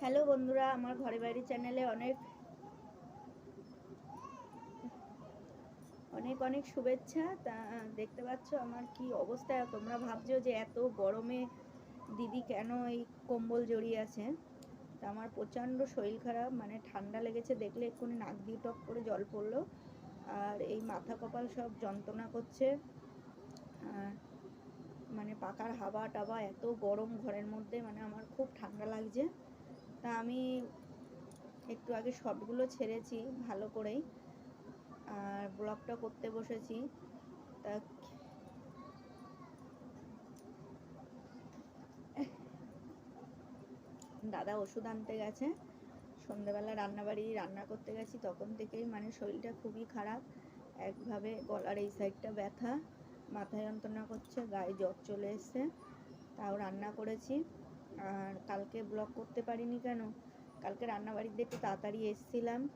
Hello বন্ধুরা, আমার ঘরে বাইরে চ্যানেলে অনেক অনেক অনেক শুভেচ্ছা। তা, দেখতে পাচ্ছ আমার কি অবস্থা? তোমরা ভাবছ যে এত গরমে দিদি কেন এই কম্বল জড়িয়ে আছে? তা, আমার প্রচণ্ড শরীর খারাপ মানে ঠান্ডা লেগেছে, দেখলে এক্ষুনি নাক দিয়ে টপ করে জল পড়ল। আর এই মাথা কপাল সব যন্ত্রণা করছে। মানে পাকার হাওয়া টাবা এত গরম ঘরের মধ্যে মানে আমার খুব ঠান্ডা লাগছে। তা আমি একটু আগে শর্টগুলো ছেড়েছি ভালো করেই। আর ব্লগটা করতে বসেছি। তা দাদা ওষুধ আনতে গেছে। সন্ধ্যেবেলা রান্নাবাড়ি রান্না করতে গেছি, তখন থেকেই মানে শরীরটা খুবই খারাপ। একভাবে গলার এই সাইডটা ব্যথা মাথা যন্ত্রণা করছে, গায়ে জ্বর চলে এসছে। তাও রান্না করেছি। আর কালকে ব্লগ করতে পারিনি কেন? কালকে রান্নাবাড়িতে একটু তাড়াতাড়ি এসছিলাম।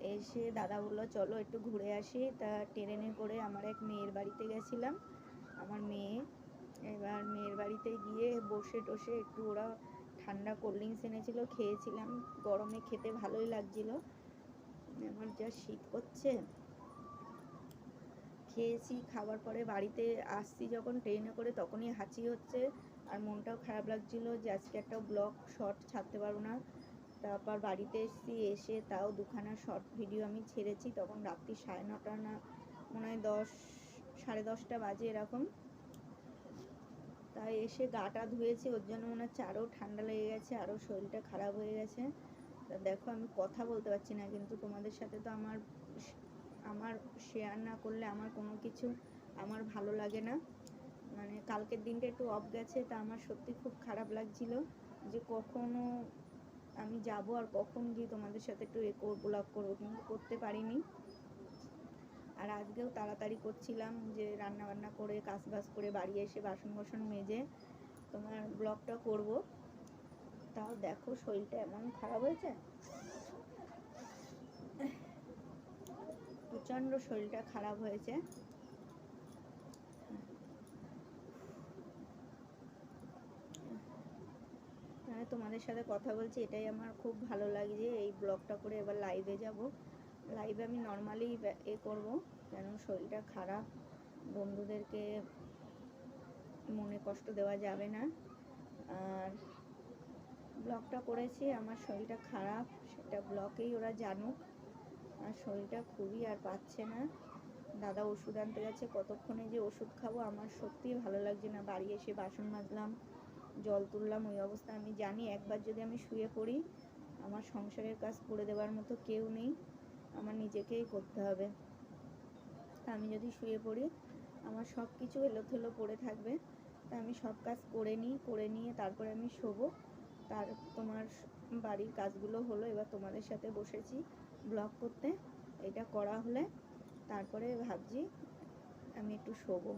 এসে দাদা বলল, চলো একটু ঘুরে আসি। তা ট্রেনে করে আমার এক মেয়ের বাড়িতে গেছিলাম, আমার মেয়ে। এবার মেয়ের বাড়িতে গিয়ে বসে টসে একটু ওরা ঠান্ডা কোল্ড ড্রিঙ্কস এনেছিল, খেয়েছিলাম। গরমে খেতে ভালোই লাগছিল। আমার যা শীত করছে খেয়েছি। খাবার পরে বাড়িতে আসছি যখন ট্রেনে করে, তখনই হাঁচি হচ্ছে। আর মনটাও খারাপ লাগছিল যে আজকে একটা ব্লগ শর্ট ছাড়তে পারব না। তারপর বাড়িতে এসেছি, এসে তাও দুখানা শর্ট ভিডিও আমি ছেড়েছি। তখন রাত্রি সাড়ে নটা না, মনে হয় দশ, সাড়ে দশটা বাজে এরকম। তাই এসে গাটা ধুয়েছি, ওর জন্য মনে হচ্ছে আরও ঠান্ডা লেগে গেছে আরও শরীরটা খারাপ হয়ে গেছে। তা দেখো, আমি কথা বলতে পারছি না, কিন্তু তোমাদের সাথে তো আমার আমার শেয়ার না করলে আমার কোনো কিছু আমার ভালো লাগে না। মানে কালকের দিনটা একটু অফ গেছে, তা আমার সত্যি খুব খারাপ লাগছিল যে কখনো আমি যাব আর কখন গিয়ে তোমাদের সাথে একটু এ ব্লগ করব, কিন্তু করতে পারিনি। আর আজকেও তাড়াতাড়ি করছিলাম যে রান্না বান্না করে, কাজ বাজ করে বাড়ি এসে বাসন বাসন মেজে তোমার ব্লগটা করব। তাও দেখো শরীরটা এমন খারাপ হয়েছে। প্রচণ্ড শরীরটা খারাপ হয়েছে মানে তোমাদের সাথে কথা বলছি, এটাই আমার খুব ভালো লাগছে এই ব্লগটা করে এবার লাইভে যাব। লাইভে আমি নর্মালি এ করব কেন শরীরটা খারাপ, বন্ধুদেরকে মনে কষ্ট দেওয়া যাবে না। আর ব্লগটা করেছি, আমার শরীরটা খারাপ, সেটা ব্লকেই ওরা জানুক। আর শরীরটা খুবই আর পাচ্ছে না। দাদা ওষুধ আনতে গেছে কতক্ষণে যে ওষুধ খাব, আমার সত্যিই ভালো লাগছে না। বাড়ি এসে বাসন মাজলাম জল তুললাম, ওই অবস্থা আমি জানি একবার যদি আমি শুয়ে পড়ি, আমার সংসারের কাজ করে দেওয়ার মতো কেউ নেই, আমার নিজেকেই করতে হবে। তা আমি যদি শুয়ে পড়ি, আমার সব কিছু এলোথেলো পড়ে থাকবে। তা আমি সব কাজ করে নিই, করে নিয়ে তারপরে আমি শোবো। তার তোমার বাড়ির কাজগুলো হলো, এবার তোমাদের সাথে বসেছি ব্লগ করতে। এটা করা হলে তারপরে ভাবছি আমি একটু শোবো।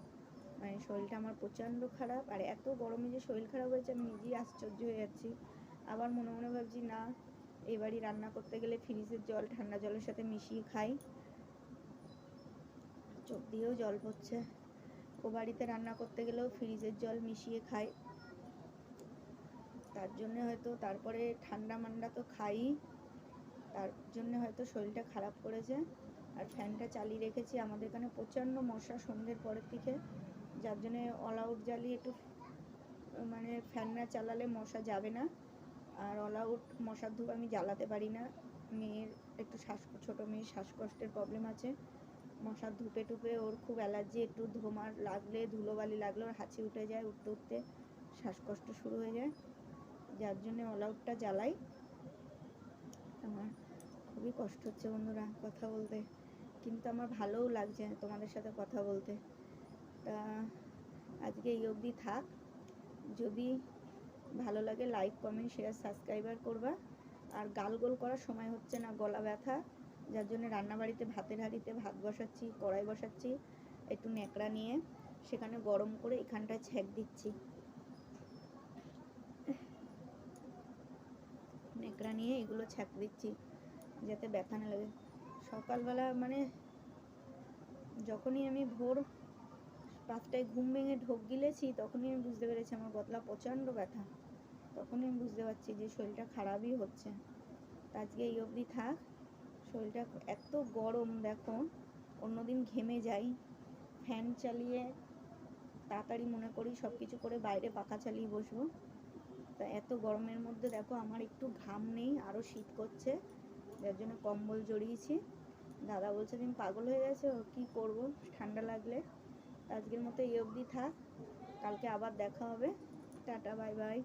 মানে শরীরটা আমার প্রচণ্ড খারাপ। আর এত গরমে যে শরীর খারাপ হয়েছে, আমি নিজেই আশ্চর্য হয়ে যাচ্ছি। আবার মনে মনে ভাবছি, না বাড়ি রান্না করতে গেলে ফ্রিজের জল, ঠান্ডা জলের সাথে মিশিয়ে খাই। চোখ দিয়েও জল পড়ছে। ও বাড়িতে রান্না করতে গেলেও ফ্রিজের জল মিশিয়ে খাই। তার জন্য হয়তো তারপরে ঠান্ডা মান্ডা তো খাই। তার জন্য হয়তো শরীরটা খারাপ করেছে। আর ফ্যানটা চালিয়ে রেখেছি আমাদের এখানে প্রচণ্ড মশা সন্ধ্যের পরের দিকে। যার জন্যে অল আউট জ্বালিয়ে একটু মানে ফ্যান না চালালে মশা যাবে না। আর অল আউট মশার ধূপ আমি জ্বালাতে পারি না। মেয়ের একটু শ্বাস ছোটো মেয়ের শ্বাসকষ্টের প্রবলেম আছে। মশার ধূপে টুপে ওর খুব অ্যালার্জি একটু ধোমার লাগলে, ধুলোবালি লাগলে ওর হাঁচি উঠে যায়, উঠতে উঠতে শ্বাসকষ্ট শুরু হয়ে যায়। যার জন্য অল আউটটা জ্বালাই। আমার খুবই কষ্ট হচ্ছে বন্ধুরা কথা বলতে। কিন্তু আমার ভালোও লাগছে তোমাদের সাথে কথা বলতে। আজকে এই অবধি থাক। যদি ভালো লাগে লাইক কমেন্ট শেয়ার সাবস্ক্রাইবার করবা। আর গাল গোল করার সময় হচ্ছে না, গলা ব্যথা। যার জন্য রান্নাবাড়িতে ভাতের হাঁড়িতে ভাত বসাচ্ছি, কড়াই বসাচ্ছি, একটু ন্যাকড়া নিয়ে সেখানে গরম করে এখানটায় ছেঁক দিচ্ছি। ন্যাকড়া নিয়ে এগুলো ছ্যাঁক দিচ্ছি, যাতে ব্যথা না লাগে। সকালবেলা মানে যখনই আমি ভোর পাঁচটায় ঘুম ভেঙে ঢোক গিলেছি, তখনই আমি বুঝতে পেরেছি আমার গতলা প্রচণ্ড ব্যথা। তখনই আমি বুঝতে পারছি যে শরীরটা খারাপই হচ্ছে। তা আজকে এই অবধি থাক, শরীরটা এত গরম, দেখো, অন্যদিন ঘেমে যাই, ফ্যান চালিয়ে তাড়াতাড়ি মনে করি সব কিছু করে বাইরে পাখা চালিয়ে বসবো। তা এত গরমের মধ্যে দেখো, আমার একটু ঘাম নেই আরও শীত করছে, যার জন্য কম্বল জড়িয়েছি। দাদা বলছে, তুমি পাগল হয়ে গেছো, কি করব? ঠান্ডা লাগলে। আজকের মতো এই অবধি থাক। কালকে আবার দেখা হবে। Tata bye bye.